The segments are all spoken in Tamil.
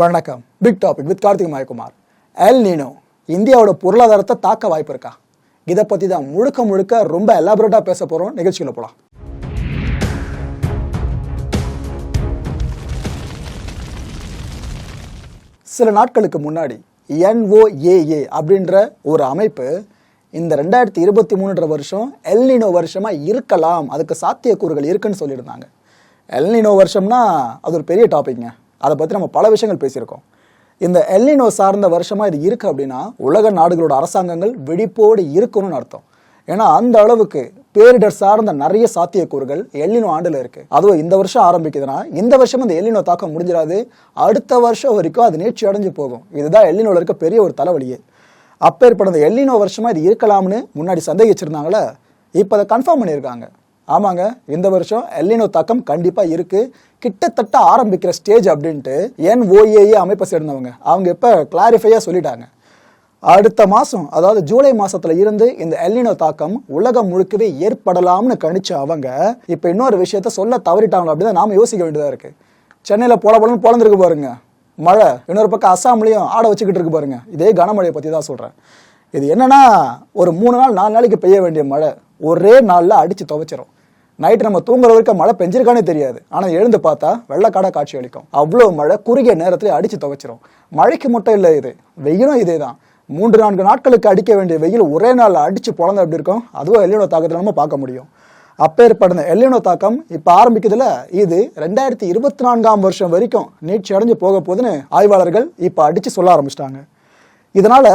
வணக்கம். Big topic with Karthik Mayakumar. El Nino இந்தியாவோட பொருளாதாரத்தை தாக்க வாய்ப்பு இருக்கா? இதை பற்றி தான் முழுக்க முழுக்க ரொம்ப எலாபரேட்டாக பேச போகிறோம் நிகழ்ச்சியில் போகலாம் சில நாட்களுக்கு முன்னாடி என்ஓஏஏ அப்படின்ற ஒரு அமைப்பு இந்த ரெண்டாயிரத்தி இருபத்தி மூணுன்ற வருஷம் எல்னினோ வருஷமாக இருக்கலாம். அதுக்கு சாத்தியக்கூறுகள் இருக்குன்னு சொல்லியிருந்தாங்க. எல்னினோ வருஷம்னா அது ஒரு பெரிய டாபிக்ங்க அதை பற்றி நம்ம பல விஷயங்கள் பேசியிருக்கோம். இந்த எல்லினோ சார்ந்த வருஷமாக இது இருக்குது அப்படின்னா உலக நாடுகளோட அரசாங்கங்கள் வெடிப்போடு இருக்கணும்னு அர்த்தம். ஏன்னா அந்த அளவுக்கு பேரிடர் சார்ந்த நிறைய சாத்தியக்கூறுகள் எல்லினோ ஆண்டில் இருக்கு. அதுவும் இந்த வருஷம் ஆரம்பிக்குதுன்னா இந்த வருஷம் அந்த எல்லினோ தாக்கம் முடிஞ்சிடாது. அடுத்த வருஷம் வரைக்கும் அது நீட்சி அடைஞ்சு போகும். இதுதான் எல்லினோல இருக்க பெரிய ஒரு தலைவலியே. அப்போ அந்த எல்லினோ வருஷமாக இது இருக்கலாம்னு முன்னாடி சந்தேகிச்சிருந்தாங்களே இப்போ அதை கன்ஃபார்ம் பண்ணியிருக்காங்க. ஆமாங்க இந்த வருஷம் எல்லினோ தாக்கம் கண்டிப்பா இருக்கு. கிட்டத்தட்ட ஆரம்பிக்கிற ஸ்டேஜ் அப்படின்ட்டு என் ஓஏஏ அமைப்பை சேர்ந்தவங்க. அவங்க இப்போ கிளாரிஃபையாக சொல்லிட்டாங்க. அடுத்த மாதம் அதாவது ஜூலை மாதத்தில் இருந்து இந்த எல்லினோ தாக்கம் உலகம் முழுக்கவே ஏற்படலாம்னு கணிச்ச அவங்க இப்போ இன்னொரு விஷயத்த சொல்ல தவறிட்டாங்க அப்படின்னு நாம யோசிக்க வேண்டியதாக இருக்கு. சென்னையில் போல போலன்னு பிறந்திருக்கு பாருங்க. மழை இன்னொரு பக்கம் அசாம்லேயும் ஆட வச்சுக்கிட்டு இருக்கு பாருங்க. இதே கனமழையை பற்றி தான் சொல்கிறேன் இது என்னன்னா ஒரு மூணு நாள் நாலு நாளைக்கு பெய்ய வேண்டிய மழை. ஒரே நாளில் அடித்து துவைச்சிரும். நைட்டு நம்ம தூங்குற வரைக்கும் மழை பெஞ்சிருக்கானே தெரியாது. ஆனால் எழுந்து பார்த்தா வெள்ளக்காடா காட்சி அளிக்கும். அவ்வளோ மழை குறுகிய நேரத்தில் அடித்து துவைச்சிரும். மழைக்கு மட்டும் இல்லை இது. வெயிலும் இதே தான் மூன்று நான்கு நாட்களுக்கு அடிக்க வேண்டிய வெயில் ஒரே நாளில் அடித்து பொழந்த அப்படி இருக்கும்? அதுவும் எல்லினோ தாக்கத்தில் நம்ம பார்க்க முடியும். அப்பேற்பட்ட எல்லினோ தாக்கம் இப்போ ஆரம்பிக்குதுல இது ரெண்டாயிரத்தி இருபத்தி நான்காம் வருஷம் வரைக்கும் நீட்சி அடைஞ்சு போக போகுதுன்னு ஆய்வாளர்கள் இப்போ அடித்து சொல்ல ஆரம்பிச்சிட்டாங்க. இதனால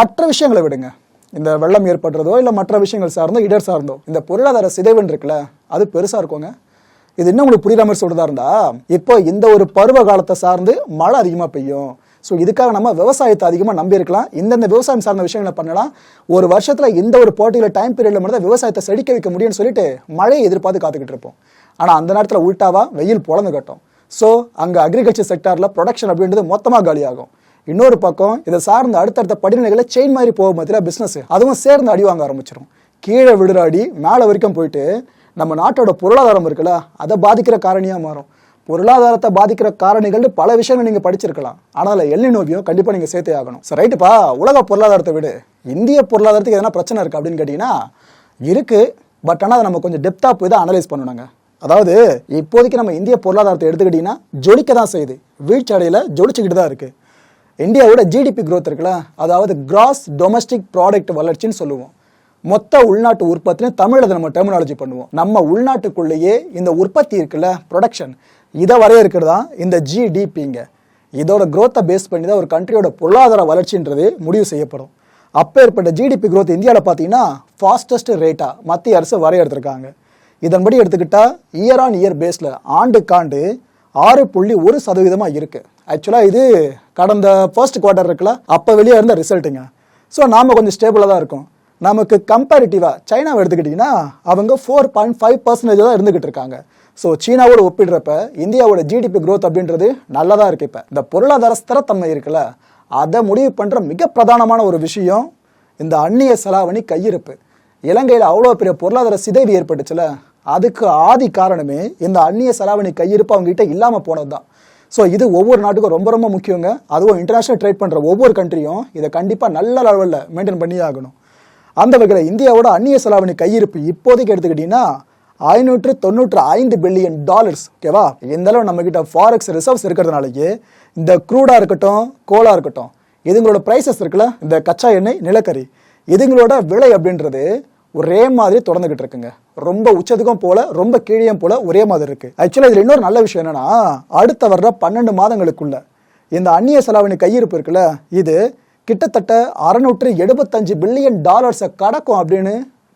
மற்ற விஷயங்களை விடுங்க. இந்த வெள்ளம் ஏற்படுறதோ இல்லை மற்ற விஷயங்கள் சார்ந்தோ இடர் சார்ந்தோ இந்த பொருளாதார சிதைவுன்னு இருக்குல்ல அது பெருசாக இருக்குங்க. இது இன்னும் உங்களுக்கு புரியுற மாதிரி சொல்றதா இருந்தா இப்போ இந்த ஒரு பருவ காலத்தை சார்ந்து மழை அதிகமாக பெய்யும். ஸோ இதுக்காக நம்ம விவசாயத்தை அதிகமாக நம்பியிருக்கலாம் இந்தந்த விவசாயம் சார்ந்த விஷயங்களை பண்ணலாம். ஒரு வருஷத்தில் இந்த ஒரு போட்டியில் டைம் பீரியட்ல மட்டும் தான் விவசாயத்தை செடிக்க வைக்க முடியும்னு சொல்லிட்டு மழையை எதிர்பார்த்து காத்துக்கிட்டு இருப்போம். ஆனால் அந்த நேரத்தில் உள்டாவா வெயில் பொழந்து கட்டும். ஸோ அங்கே அக்ரிகல்ச்சர் செக்டாரில் ப்ரொடக்ஷன் அப்படின்றது மொத்தமாக காலியாகும். இன்னொரு பக்கம் இதை சார்ந்த அடுத்தடுத்த படிநிலைகளை செயின் மாதிரி போகும் மத்தியில் பிஸ்னஸ் அதுவும் சேர்ந்து அடி வாங்க ஆரம்பிச்சிடும் கீழே விடுற அடி மேலே வரைக்கும் போயிட்டு நம்ம நாட்டோட பொருளாதாரம் இருக்குல்ல அதை பாதிக்கிற காரணியாக மாறும். பொருளாதாரத்தை பாதிக்கிற காரணிகள் பல விஷயங்கள் நீங்கள் படிச்சிருக்கலாம். ஆனால் எல்லினோவியும் கண்டிப்பாக நீங்கள் சேர்த்தே ஆகணும். சரி ரைட்டுப்பா உலக பொருளாதாரத்தை விடு. இந்திய பொருளாதாரத்துக்கு எதனா பிரச்சனை இருக்குது அப்படின்னு கேட்டிங்கன்னா இருக்குது பட் ஆனால் அதை நம்ம கொஞ்சம் டெப்த்தாக போய் தான் அனலைஸ் பண்ணணுங்க அதாவது இப்போதைக்கு நம்ம இந்திய பொருளாதாரத்தை எடுத்துக்கிட்டிங்கன்னா ஜொலிக்க தான் செய்யுது. வீழ்ச்சி அடையில ஜொலிச்சுக்கிட்டு தான் இருக்குது இந்தியாவோட ஜிடிபி க்ரோத் இருக்குல்ல? அதாவது கிராஸ் டொமஸ்டிக் ப்ராடக்ட் வளர்ச்சின்னு சொல்லுவோம். மொத்த உள்நாட்டு உற்பத்தின்னு தமிழில் நம்ம டெர்மினாலஜி பண்ணுவோம். நம்ம உள்நாட்டுக்குள்ளேயே இந்த உற்பத்தி இருக்குல்ல ப்ரொடக்ஷன் இதை வரையறுக்கிறது? தான் இந்த ஜிடிபிங்க இதோட க்ரோத்தை பேஸ் பண்ணி தான் ஒரு கண்ட்ரியோட பொருளாதார வளர்ச்சின்றது முடிவு செய்யப்படும். அப்போ ஏற்பட்ட ஜிடிபி க்ரோத் இந்தியாவில் பார்த்தீங்கன்னா ஃபாஸ்டஸ்ட் ரேட்டாக மத்திய அரசு வரையறுத்திருக்காங்க. இதன்படி எடுத்துக்கிட்டால் இயர் ஆன் இயர் பேஸில் ஆண்டுக்காண்டு ஆறு புள்ளி ஒரு சதவீதமாக இருக்குது ஆக்சுவலாக இது கடந்த ஃபர்ஸ்ட் குவார்ட்டர் இருக்குல்ல அப்போ வெளியே இருந்த ரிசல்ட்டுங்க ஸோ நாம் கொஞ்சம் ஸ்டேபிளாக தான் இருக்கும். நமக்கு கம்பேரிட்டிவாக சைனாவை எடுத்துக்கிட்டிங்கன்னா அவங்க ஃபோர் பாயிண்ட் ஃபைவ் பர்சன்டேஜ் தான் இருந்துகிட்டு இருக்காங்க. ஸோ சீனாவோட ஒப்பிடுறப்ப இந்தியாவோட ஜிடிபி க்ரோத் அப்படின்றது நல்லதாக இருக்குது இப்போ. இந்த பொருளாதார ஸ்திரத்தன்மை இருக்குல்ல அதை முடிவு பண்ணுற மிக பிரதானமான ஒரு விஷயம் இந்த அந்நிய செலாவணி கையிருப்பு. இலங்கையில் அவ்வளோ பெரிய பொருளாதார சிதைவு ஏற்பட்டுச்சுல அதுக்கு ஆதி காரணமே இந்த அந்நிய செலாவணி கையிருப்பு அவங்ககிட்ட இல்லாமல் போனது தான் ஸோ இது ஒவ்வொரு நாட்டுக்கும் ரொம்ப ரொம்ப முக்கியங்க. அதுவும் இன்டர்நேஷனல் ட்ரேட் பண்ணுற ஒவ்வொரு கண்ட்ரியும் இதை கண்டிப்பாக நல்ல லெவலில் மெயின்டைன் பண்ணியே ஆகணும். அந்த வகையில் இந்தியாவோட அந்நிய செலாவணி கையிருப்பு இப்போதைக்கு எடுத்துக்கிட்டிங்கன்னா ஐநூற்று தொண்ணூற்று ஐந்து பில்லியன் டாலர்ஸ் ஓகேவா? இந்த அளவு நம்மக்கிட்ட ஃபாரெக்ஸ் ரிசர்வ்ஸ் இருக்கிறதுனாலயே இந்த க்ரூடாக இருக்கட்டும் கோலாக இருக்கட்டும் இதுங்களோட ப்ரைசஸ் இருக்குல்ல இந்த கச்சா எண்ணெய் நிலக்கரி இதுங்களோட விலை அப்படின்றது ஒரே மாதிரி தொடர்ந்துகிட்டு இருக்குங்க. ரொம்ப உச்சத்துக்கும் போல ரொம்ப கீழேயும் போல ஒரே மாதிரி இருக்கு. ஆக்சுவலாக இதுல இன்னொரு நல்ல விஷயம் என்னன்னா அடுத்த வர்ற பன்னெண்டு மாதங்களுக்குள்ள இந்த அந்நிய செலாவணி கையிருப்பு இருக்குல்ல இது கிட்டத்தட்ட அறுநூற்று எழுபத்தஞ்சு பில்லியன் டாலர்ஸை கடக்கும் அப்படின்னு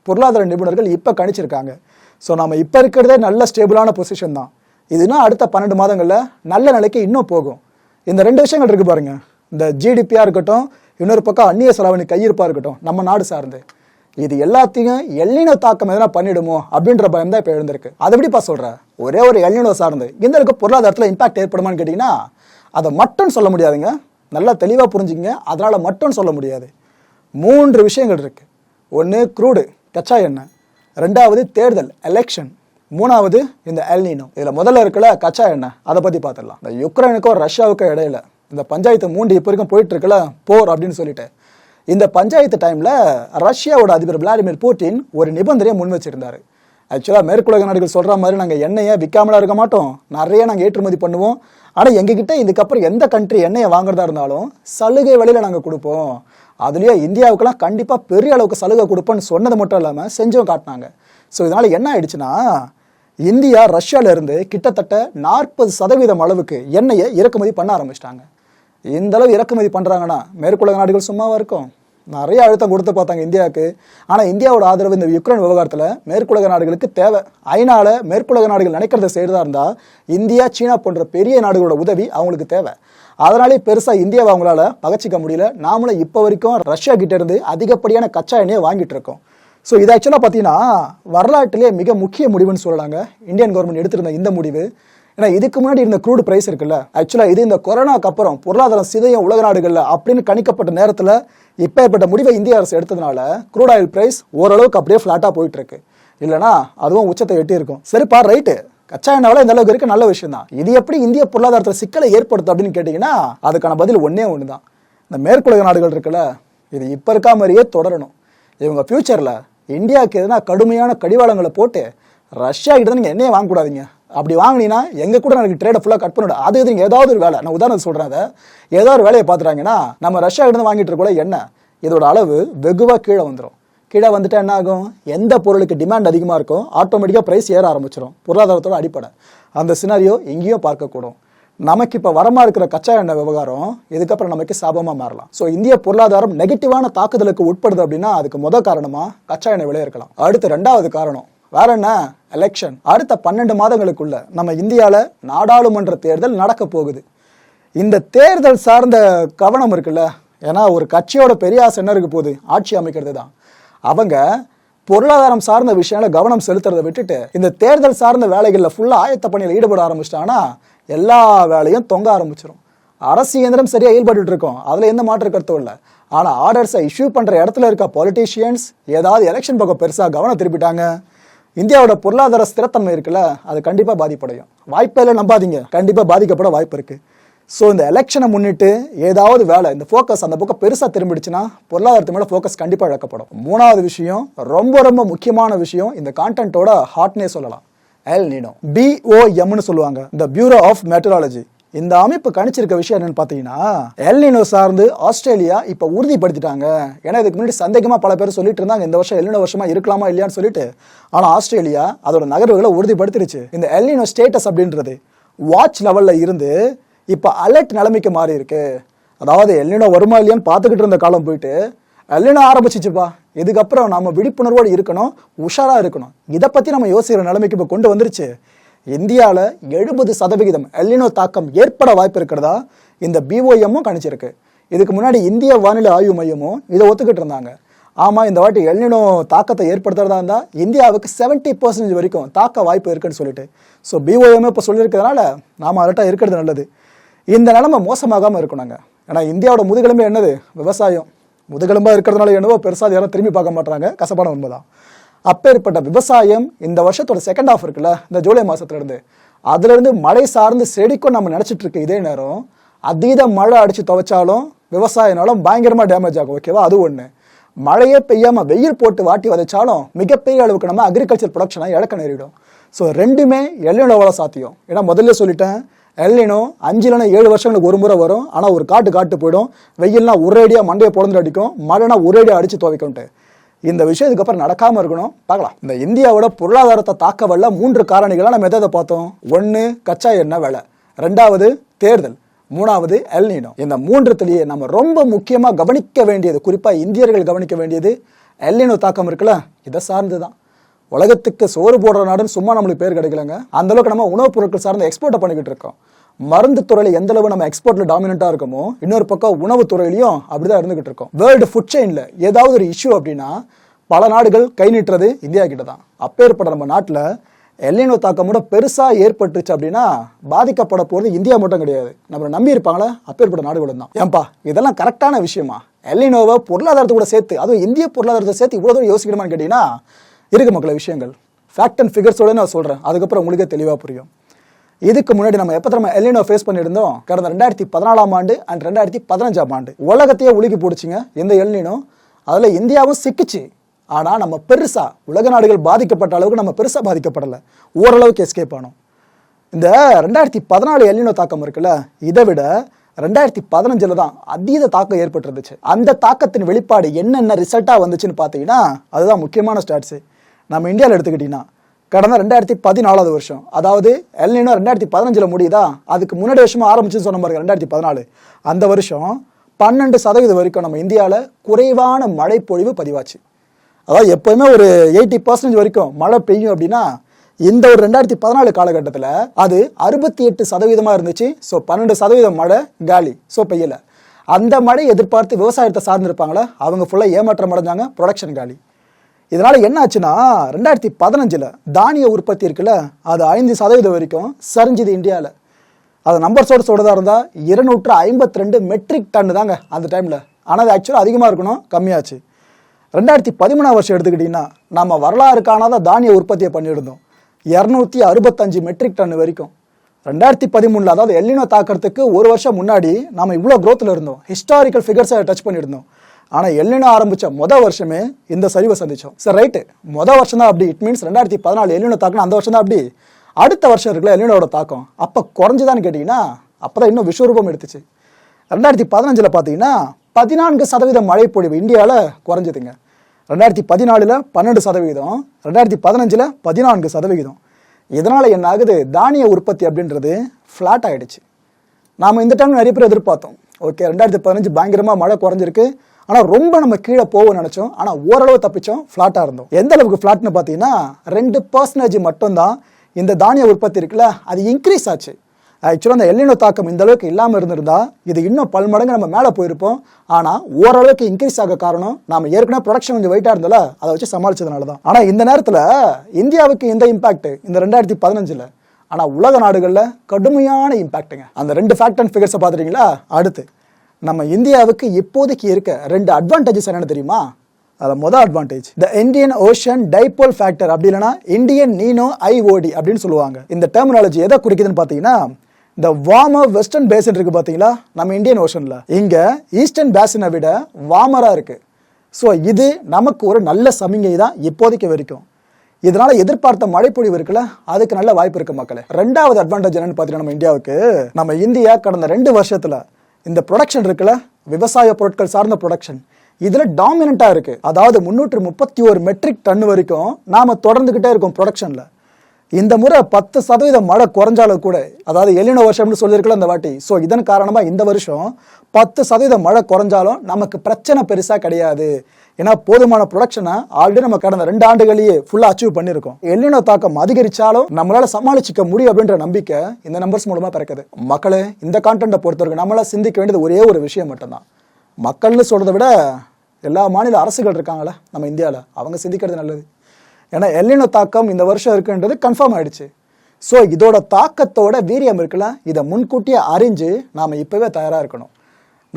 பொருளாதார நிபுணர்கள் இப்போ கணிச்சிருக்காங்க. ஸோ நம்ம இப்போ இருக்கிறதே நல்ல ஸ்டேபிளான பொசிஷன் தான். இதுனா அடுத்த பன்னெண்டு மாதங்களில் நல்ல நிலைக்கு இன்னும் போகும். இந்த ரெண்டு விஷயங்கள் இருக்கு பாருங்க. இந்த ஜிடிபியாக இருக்கட்டும் இன்னொரு பக்கம் அந்நிய செலாவணி கையிருப்பாக இருக்கட்டும் நம்ம நாடு சார்ந்து. இது எல்லாத்தையும் எல்லினோ தாக்கம் எதனா பண்ணிடுமோ அப்படின்ற பயம் தான் இப்போ எழுந்திருக்கு. அதை எப்படிப்பா சொல்கிற ஒரே ஒரு எல்லினோ சார்ந்து. இந்தளவுக்கு பொருளாதாரத்தில் இம்பாக்ட் ஏற்படுமான்னு கேட்டிங்கன்னா அதை மட்டும் சொல்ல முடியாதுங்க. நல்லா தெளிவாக புரிஞ்சுங்க அதனால் மட்டும் சொல்ல முடியாது. மூன்று விஷயங்கள் இருக்குது ஒன்று க்ரூடு கச்சா எண்ணெய். ரெண்டாவது தேர்தல் எலெக்ஷன் மூணாவது இந்த எல்னினோ இதில் முதல்ல இருக்கல கச்சா எண்ணெய். அதை பற்றி பார்த்துடலாம். இந்த யுக்ரைனுக்கும் ரஷ்யாவுக்கும் இடையில இந்த பஞ்சாயத்து மூண்டு இப்போ வரைக்கும் போயிட்டு இருக்கல போர் அப்படின்னு சொல்லிட்டு. இந்த பஞ்சாயத்து டைமில் ரஷ்யாவோட அதிபர் விளாடிமிர் புட்டின் ஒரு நிபந்தனையை முன்வச்சிருந்தார் ஆக்சுவலாக மேற்குலக நாடுகள் சொல்கிற மாதிரி நாங்கள் எண்ணெயை விற்காமலாம் இருக்க மாட்டோம். நிறைய நாங்கள் ஏற்றுமதி பண்ணுவோம். ஆனால் எங்ககிட்ட இதுக்கப்புறம் எந்த கண்ட்ரி எண்ணெயை வாங்குறதா இருந்தாலும் சலுகை விலையில் நாங்கள் கொடுப்போம். அதுலேயே இந்தியாவுக்கெல்லாம் கண்டிப்பாக பெரிய அளவுக்கு சலுகை கொடுப்போம்னு சொன்னது மட்டும் இல்லாமல் செஞ்சும் காட்டினாங்க. ஸோ இதனால் என்ன ஆயிடுச்சுன்னா இந்தியா ரஷ்யாவிலேருந்து கிட்டத்தட்ட நாற்பது சதவீதம் அளவுக்கு எண்ணெயை இறக்குமதி பண்ண ஆரம்பிச்சிட்டாங்க. இந்த அளவு இறக்குமதி பண்ணுறாங்கன்னா மேற்குலக நாடுகள் சும்மாவாக இருக்கும்? நிறைய அழுத்தம் கொடுத்து பார்த்தாங்க இந்தியாவுக்கு. ஆனால் இந்தியாவோட ஆதரவு இந்த யுக்ரைன் விவகாரத்தில் மேற்குலக நாடுகளுக்கு தேவை. ஐநாவில் மேற்குலக நாடுகள் நினைக்கிறத செய்கிறதா இருந்தால் இந்தியா சீனா போன்ற பெரிய நாடுகளோட உதவி அவங்களுக்கு தேவை. அதனாலே பெருசாக இந்தியாவை அவங்களால பகச்சிக்க முடியல. நாமளும் இப்போ வரைக்கும் ரஷ்யா கிட்டேருந்து அதிகப்படியான கச்சா எண்ணெயை வாங்கிட்டு இருக்கோம். ஸோ இது ஆக்சுவலாக பார்த்தீங்கன்னா வரலாற்றிலே மிக முக்கிய முடிவுன்னு சொல்லலாங்க. இந்தியன் கவர்மெண்ட் எடுத்திருந்த இந்த முடிவு ஏன்னா இதுக்கு முன்னாடி இருந்த க்ரூட் பிரைஸ் இருக்குல்ல ஆக்சுவலாக இது இந்த கொரோனாக்கு அப்புறம் பொருளாதாரம் சிதையும் உலக நாடுகளில் அப்படின்னு கணிக்கப்பட்ட நேரத்தில் இப்பேற்பட்ட முடிவை இந்திய அரசு எடுத்ததுனால க்ரூட் ஆயில் ப்ரைஸ் ஓரளவுக்கு அப்படியே ஃப்ளாட்டாக போயிட்டு இருக்கு இல்லைனா அதுவும் உச்சத்தை எட்டி இருக்கும் சரிப்பா ரைட்டு கச்சா எண்ணெய் இந்த அளவுக்கு இருக்க நல்ல விஷயம் தான் இது எப்படி இந்திய பொருளாதாரத்தில் சிக்கலை ஏற்படுத்தும் அப்படின்னு கேட்டிங்கன்னா அதுக்கான பதில் ஒன்றே ஒன்று தான் இந்த மேற்குலக நாடுகள் இருக்குல்ல இது இப்போ இருக்கா மாதிரியே தொடரணும். இவங்க ஃப்யூச்சரில் இந்தியாவுக்கு எதுனா கடுமையான கடிவாளங்களை போட்டு ரஷ்யா கிட்ட நீங்கள் எண்ணெயை வாங்கக்கூடாதீங்க. அப்படி வாங்கினீங்கன்னா எங்கள் கூட எனக்கு ட்ரேடை ஃபுல்லாக கட் பண்ணிவிடும் அது இது ஏதாவது ஒரு வேலை. நான் உதாரணம் சொல்கிறேன் அதை. ஏதாவது ஒரு வேலையை பார்த்துட்டாங்கன்னா நம்ம ரஷ்யா இருந்து வாங்கிட்டு இருக்கோம் என்ன? இதோட அளவு வெகுவாக கீழே வந்துடும் கீழே வந்துட்டா என்ன ஆகும்? எந்த பொருளுக்கு டிமாண்ட் அதிகமாக இருக்கும் ஆட்டோமேட்டிக்காக ப்ரைஸ் ஏற ஆரம்பிச்சிடும் பொருளாதாரத்தோட அடிப்படை. அந்த சினாரியோ எங்கேயும் பார்க்கக்கூடும். நமக்கு இப்போ வரமா இருக்கிற கச்சா எண்ணெய் விவகாரம் இதுக்கப்புறம் நமக்கு சாபமாக மாறலாம். ஸோ இந்திய பொருளாதாரம் நெகட்டிவான தாக்குதலுக்கு உட்படுது அப்படின்னா அதுக்கு முத காரணமாக கச்சா எண்ணெய் விலை இருக்கலாம். அடுத்து ரெண்டாவது காரணம் வேற என்ன? எலெக்ஷன் அடுத்த பன்னெண்டு மாதங்களுக்குள்ள நம்ம இந்தியாவில் நாடாளுமன்ற தேர்தல் நடக்க போகுது. இந்த தேர்தல் சார்ந்த கவனம் இருக்குல்ல? ஏன்னா ஒரு கட்சியோட பெரிய ஆசை என்ன இருக்க போகுது? ஆட்சி அமைக்கிறது தான். அவங்க பொருளாதாரம் சார்ந்த விஷயங்கள கவனம் செலுத்துறதை விட்டுட்டு இந்த தேர்தல் சார்ந்த வேலைகளில் ஃபுல்லாக ஆயத்த பணியில் ஈடுபட ஆரம்பிச்சிட்டாங்கன்னா எல்லா வேலையும் தொங்க ஆரம்பிச்சிடும் அரசு இயந்திரம் சரியாக ஈடுபட்டு இருக்கோம். அதில் எந்த மாற்று கருத்தும் இல்லை. ஆனால் ஆர்டர்ஸை இஷ்யூ பண்ணுற இடத்துல இருக்க பொலிட்டீஷியன்ஸ் ஏதாவது எலெக்ஷன் பக்கம் பெருசாக கவனம் திருப்பிட்டாங்க? இந்தியாவோட பொருளாதார ஸ்திரத்தன்மை இருக்குல்ல அது கண்டிப்பாக பாதிப்படையும். வாய்ப்பே இல்லை நம்பாதீங்க. கண்டிப்பாக பாதிக்கப்பட வாய்ப்பு இருக்குது ஸோ இந்த எலெக்ஷனை முன்னிட்டு ஏதாவது வேலை இந்த ஃபோக்கஸ் அந்த பக்கம் பெருசாக திரும்பிடுச்சுன்னா பொருளாதாரத்து மேலே ஃபோக்கஸ் கண்டிப்பாக இழக்கப்படும். மூணாவது விஷயம் ரொம்ப ரொம்ப முக்கியமான விஷயம் இந்த கான்டென்ட்டோட ஹாட்னே சொல்லலாம். எல் நீனோ பிஓஎம்னு சொல்லுவாங்க. இந்த பியூரோ ஆஃப் மெட்ரலாஜி இந்த அமைப்பு கணிச்சிருக்க விஷயம் என்னன்னு பார்த்தீங்கன்னா எல்னினோ சார்ந்து ஆஸ்திரேலியா இப்போ உறுதிப்படுத்திட்டாங்க. ஏன்னா இதுக்கு முன்னாடி சந்தேகமாக பல பேர் சொல்லிட்டு இருந்தாங்க இந்த வருஷம் எல்னினோ வருஷமா இருக்கலாமா இல்லையான்னு சொல்லிட்டு. ஆனால் ஆஸ்திரேலியா அதோட நகர்வுகளை உறுதிப்படுத்திருச்சு. இந்த எல்னினோ ஸ்டேட்டஸ் அப்படின்றது வாட்ச் லெவல்ல இருந்து இப்போ அலர்ட் நிலைமைக்கு மாறி இருக்கு. அதாவது எல்னினோ வருமா இல்லையான்னு பார்த்துக்கிட்டு இருந்த காலம் போயிட்டு எல்னினோ ஆரம்பிச்சிச்சுப்பா. இதுக்கப்புறம் நம்ம விழிப்புணர்வோடு இருக்கணும் உஷாரா இருக்கணும். இதை பத்தி நம்ம யோசிக்கிற நிலைமைக்கு இப்போ கொண்டு வந்துருச்சு. இந்தியாவில் எழுபது சதவிகிதம் எல்லினோ தாக்கம் ஏற்பட வாய்ப்பு இருக்கிறதா? இந்த பிஓஎம்மும் கணிச்சிருக்கு. இதுக்கு முன்னாடி இந்திய வானிலை ஆய்வு மையமும் இதை ஒத்துக்கிட்டு இருந்தாங்க. ஆமாம் இந்த வாட்டி எல்னினோ தாக்கத்தை ஏற்படுத்துறதா இருந்தால் இந்தியாவுக்கு செவன்ட்டி பர்சன்டேஜ் வரைக்கும் தாக்க வாய்ப்பு இருக்குன்னு சொல்லிட்டு. ஸோ பிஓஎம் இப்போ சொல்லியிருக்கிறதுனால நாம் அலர்ட்டாக இருக்கிறது நல்லது. இந்த நிலைமை மோசமாகாமல் இருக்கணுங்க ஏன்னா இந்தியாவோட முதுகெலும்பு என்னது? விவசாயம். முதுகெலும்பாக இருக்கிறதுனால என்னவோ பெருசாக யாரும் திரும்பி பார்க்க மாட்டாங்க கசப்பான உண்மைதான். அப்பேற்பட்ட விவசாயம் இந்த வருஷத்தோட செகண்ட் ஆஃப் இருக்குல்ல இந்த ஜூலை மாதத்துலேருந்து அதுலேருந்து மழை சார்ந்து செடிக்கும் நம்ம நினச்சிட்டு இருக்க இதே நேரம் அதீத மழை அடித்து துவைச்சாலும் விவசாயனாலும் பயங்கரமாக டேமேஜ் ஆகும் ஓகேவா அது ஒன்று மழையே பெய்யாமல் வெயில் போட்டு வாட்டி வதைச்சாலும் மிகப்பெரிய அளவுக்கு நம்ம அக்ரிகல்ச்சர் ப்ரொடக்ஷனை இழக்க நேரிடும். ஸோ ரெண்டுமே எல்லினோவால சாத்தியம். ஏன்னா முதல்ல சொல்லிட்டேன் எல்லினோ அஞ்சு ஏழு வருஷங்களுக்கு ஒரு முறை வரும் ஆனால் ஒரு காட்டு காட்டு போயிடும். வெயில்னா ஒரேடியாக மண்டையை பொழந்து அடிக்கும் மழைனா ஒரேடியாக அடித்து துவைக்கும்ட்டு. இந்த விஷயம் இதுக்கப்புறம் நடக்காம இருக்கணும். பார்க்கலாம். இந்த இந்தியாவோட பொருளாதாரத்தை தாக்க வல்ல மூன்று காரணிகளை நம்ம எதை பார்த்தோம்? ஒன்று கச்சா எண்ணெய் விலை. ரெண்டாவது தேர்தல். மூணாவது எல்னினோ இந்த மூன்றுத்திலேயே நம்ம ரொம்ப முக்கியமாக கவனிக்க வேண்டியது குறிப்பாக இந்தியர்கள் கவனிக்க வேண்டியது எல்னினோ தாக்கம் இருக்குல்ல? இதை சார்ந்து தான் உலகத்துக்கு சோறு போடுற நாடுன்னு சும்மா நம்மளுக்கு பேர் கிடைக்கலங்க. அந்த அளவுக்கு நம்ம உணவுப் பொருட்கள் சார்ந்த எக்ஸ்போர்ட்டை பண்ணிக்கிட்டு இருக்கோம். மருந்து துறையில எந்த அளவு நம்ம எக்ஸ்போர்ட்ல டாமினண்டா இருக்கோமோ இன்னொரு பக்கம் உணவு துறையிலையும் அப்படிதான் இருந்துகிட்டு இருக்கோம். வேர்ல்டு ஃபுட் செயின்ல ஏதாவது ஒரு இஷ்யூ அப்படின்னா பல நாடுகள் கை நீட்டுறது இந்தியா கிட்ட தான் அப்பேற்பட்ட நம்ம நாட்டில் எல்லினோ தாக்கம் கூட பெருசா ஏற்பட்டுச்சு அப்படின்னா பாதிக்கப்பட போறது இந்தியா மட்டும் கிடையாது. நம்மளை நம்பி இருப்பாங்களே அப்பேற்பட்ட நாடுகளும் தான். ஏன்பா இதெல்லாம் கரெக்டான விஷயமா? எல்லினோவை பொருளாதாரத்தை கூட சேர்த்து அதுவும் இந்திய பொருளாதாரத்தை சேர்த்து இவ்வளோ தூரம் யோசிக்கணுமான்னு கேட்டீங்கன்னா இருக்கு மக்களை விஷயங்கள். ஃபேக்ட் அண்ட் ஃபிகர்ஸோட நான் சொல்கிறேன் அதுக்கப்புறம் உங்களுக்கே தெளிவாக புரியும். இதுக்கு முன்னாடி நம்ம எப்போ நம்ம எல்லினோ ஃபேஸ் பண்ணியிருந்தோம்? கடந்த ரெண்டாயிரத்தி பதினாலாம் ஆண்டு அண்ட் ரெண்டாயிரத்தி பதினஞ்சாம் ஆண்டு. உலகத்தையே உலுக்கி போடுச்சுங்க இந்த எல்லினோ அதில் இந்தியாவும் சிக்கிச்சு. ஆனால் நம்ம பெருசாக உலக நாடுகள் பாதிக்கப்பட்ட அளவுக்கு நம்ம பெருசாக பாதிக்கப்படலை. ஓரளவுக்கு எஸ்கேப் ஆனோம். இந்த ரெண்டாயிரத்தி பதினாலு எல்லினோ தாக்கம் இருக்குல்ல இதை விட ரெண்டாயிரத்தி பதினஞ்சில் தான் அதீத தாக்கம் ஏற்பட்டிருந்துச்சு. அந்த தாக்கத்தின் வெளிப்பாடு என்னென்ன ரிசல்ட்டாக வந்துச்சுன்னு பார்த்தீங்கன்னா அதுதான் முக்கியமான ஸ்டாட்ஸு நம்ம இந்தியாவில் எடுத்துக்கிட்டிங்கன்னா கடந்த ரெண்டாயிரத்தி பதினாலாவது வருஷம். அதாவது எல்னினோ ரெண்டாயிரத்தி பதினஞ்சில் முடியுதா? அதுக்கு முன்னாடி வருஷமாக ஆரம்பிச்சுன்னு சொன்ன பாருங்க ரெண்டாயிரத்தி பதினாலு. அந்த வருஷம் பன்னெண்டு சதவீதம் வரைக்கும் நம்ம இந்தியாவில் குறைவான மழைப்பொழிவு பதிவாச்சு. அதாவது எப்போயுமே ஒரு எயிட்டி பர்சன்டேஜ் வரைக்கும் மழை பெய்யும் அப்படின்னா இந்த ஒரு ரெண்டாயிரத்தி பதினாலு காலகட்டத்தில் அது அறுபத்தி எட்டு சதவீதமாக இருந்துச்சு. ஸோ பன்னெண்டு சதவீதம் மழை காலி. ஸோ பெய்யலை. அந்த மழை எதிர்பார்த்து விவசாயத்தை சார்ந்திருப்பாங்களே? அவங்க ஃபுல்லாக ஏமாற்றம் அடைஞ்சாங்க ப்ரொடக்ஷன் காலி. இதனால் என்ன ஆச்சுன்னா ரெண்டாயிரத்தி பதினஞ்சில் தானிய உற்பத்தி இருக்குல்ல அது ஐந்து சதவீதம் வரைக்கும் சரிஞ்சுது இந்தியாவில் அது நம்பர்ஸோடு சொல்கிறதா இருந்தால் இருநூற்று ஐம்பத்தி ரெண்டு மெட்ரிக் டன் தாங்க அந்த டைமில் ஆனால் அது ஆக்சுவலாக அதிகமாக இருக்கணும் கம்மியாச்சு. ரெண்டாயிரத்தி பதிமூணாம் வருஷம் எடுத்துக்கிட்டிங்கன்னா நம்ம வரலாறு காணாத தானிய உற்பத்தியை பண்ணியிருந்தோம். இரநூத்தி அறுபத்தஞ்சு மெட்ரிக் டன் வரைக்கும். ரெண்டாயிரத்தி பதிமூணில் அதாவது எல்லினோ தாக்கிறதுக்கு ஒரு வருஷம் முன்னாடி நம்ம இவ்வளோ க்ரோத்தில் இருந்தோம். ஹிஸ்டாரிக்கல் ஃபிகர்ஸை டச் பண்ணியிருந்தோம். ஆனால் எல்லினா ஆரம்பித்த மொதல் வருஷமே இந்த சரிவை சந்திச்சோம். சரி ரைட்டு மொதல் வருஷம் தான் அப்படி. இட் மீன்ஸ் ரெண்டாயிரத்தி பதினாலு எல்லினோ தாக்கம் அந்த வருஷம் தான் அப்படி. அடுத்த வருஷம் இருக்குல்ல எல்லினோட தாக்கம். அப்போ குறைஞ்சுதான்னு கேட்டிங்கன்னா அப்போ தான் இன்னும் விஸ்வரூபம் எடுத்துச்சு. ரெண்டாயிரத்தி பதினஞ்சில் பார்த்தீங்கன்னா பதினான்கு சதவீதம் மழை பொழிவு இந்தியாவில் குறைஞ்சதுங்க. ரெண்டாயிரத்தி பதினாலில் பன்னெண்டு சதவீதம். ரெண்டாயிரத்தி பதினஞ்சில் பதினான்கு சதவிகிதம் இதனால் என்ன ஆகுது? தானிய உற்பத்தி அப்படின்றது ஃப்ளாட் ஆகிடுச்சு நாம் இந்த டைம் நிறைய பேர் எதிர்பார்த்தோம். ஓகே ரெண்டாயிரத்தி பதினஞ்சு பயங்கரமாக மழை குறைஞ்சிருக்கு. ஆனால் ரொம்ப நம்ம கீழே போக நினச்சோம். ஆனால் ஓரளவு தப்பிச்சோம். ஃப்ளாட்டாக இருந்தோம். எந்த அளவுக்கு ஃப்ளாட்னு பார்த்தீங்கன்னா ரெண்டு பர்சன்டேஜ் மட்டும்தான் இந்த தானிய உற்பத்தி இருக்குல்ல அது இன்க்ரீஸ் ஆச்சு. ஆக்சுவலாக அந்த எல்லினோ தாக்கம் இந்த அளவுக்கு இல்லாமல் இருந்திருந்தா இது இன்னும் பல்மடங்கு நம்ம மேலே போயிருப்போம். ஆனால் ஓரளவுக்கு இன்க்ரீஸ் ஆக காரணம் நம்ம ஏற்கனவே ப்ரொடக்ஷன் கொஞ்சம் வெயிட்டாக இருந்தால அதை வச்சு சமாளிச்சதுனால தான். ஆனால் இந்த நேரத்தில் இந்தியாவுக்கு இந்த இம்பாக்ட் இந்த ரெண்டாயிரத்தி பதினஞ்சில். ஆனால் உலக நாடுகளில் கடுமையான இம்பாக்ட்டுங்க அந்த ரெண்டு ஃபேக்ட் அண்ட் ஃபிகர்ஸை பார்த்துட்டீங்களா? அடுத்து. நம்ம இந்தியாவுக்கு இப்போதைக்கு இருக்க ரெண்டு அட்வான்டேஜஸ் என்னென்னு தெரியுமா? அதில் மொதல் advantage the Indian Ocean dipole factor அப்படி இல்லைனா இந்தியன் நீனோ ஐஓடி அப்படின்னு சொல்லுவாங்க. இந்த டெர்மினாலஜி எதை குறிக்குதுன்னு பார்த்தீங்கன்னா இந்த வார்மர் வெஸ்டர்ன் பேசன் இருக்கு பார்த்தீங்களா? நம்ம இந்தியன் ஓஷனில் இங்கே ஈஸ்டர்ன் பேசனை விட வார்மராக இருக்குது ஸோ இது நமக்கு ஒரு நல்ல சமிங்கை தான் இப்போதைக்கு வரைக்கும். இதனால் எதிர்பார்த்த மழைப்பொழிவு இருக்குல்ல அதுக்கு நல்ல வாய்ப்பு இருக்கு மக்களே. ரெண்டாவது அட்வான்டேஜ் என்னன்னு பார்த்தீங்கன்னா நம்ம இந்தியாவுக்கு நம்ம இந்தியா கடந்த ரெண்டு வருஷத்தில் இந்த ப்ரொடக்ஷன் இருக்குல்ல? விவசாய பொருட்கள் சார்ந்த ப்ரொடக்ஷன் இதில் டாமினண்ட்டாக இருக்குது அதாவது முன்னூற்று முப்பத்தி ஒரு மெட்ரிக் டன் வரைக்கும் நாம் தொடர்ந்துகிட்டே இருக்கோம் ப்ரொடக்ஷனில் இந்த முறை பத்து சதவீதம் மழை குறைஞ்சாலும் கூட அதாவது எலினோ வருஷம்னு சொல்லியிருக்கல இந்த வாட்டி. ஸோ இதன் காரணமா இந்த வருஷம் பத்து சதவீதம் மழை குறைஞ்சாலும் நமக்கு பிரச்சனை பெருசா கிடையாது. ஏன்னா போதுமான ப்ரொடக்ஷனை ஆல்ரெடி நம்ம கடந்த ரெண்டு ஆண்டுகளையே ஃபுல்லாக அச்சீவ் பண்ணியிருக்கோம். எல்லினோ தாக்கம் அதிகரிச்சாலும் நம்மளால சமாளிச்சிக்க முடியும் அப்படின்ற நம்பிக்கை இந்த நம்பர்ஸ் மூலமா பிறக்குது. மக்களே இந்த கான்டென்ட்டை பொறுத்தவரைக்கும் நம்மளால சிந்திக்க வேண்டியது ஒரே ஒரு விஷயம் மட்டும்தான். மக்கள்னு சொல்றதை விட எல்லா மாநில அரசுகள் இருக்காங்களே நம்ம இந்தியாவில் அவங்க சிந்திக்கிறது நல்லது. ஏன்னா எல்லினோ தாக்கம் இந்த வருஷம் இருக்குன்றது கன்ஃபார்ம் ஆயிடுச்சு. ஸோ இதோட தாக்கத்தோட வீரியம் இருக்குல்ல இதை முன்கூட்டியே அறிஞ்சு நாம் இப்போவே தயாராக இருக்கணும்.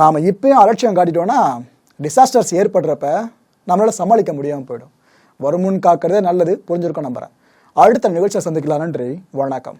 நாம் இப்பயும் அலட்சியம் காட்டிட்டோன்னா டிசாஸ்டர்ஸ் ஏற்படுறப்ப நம்மளால் சமாளிக்க முடியாமல் போயிடும். வருமுன் காக்கிறதே நல்லது புரிஞ்சிருக்கோம் நம்புறேன். அடுத்த நிகழ்ச்சியை சந்திக்கலாம். நன்றி வணக்கம்.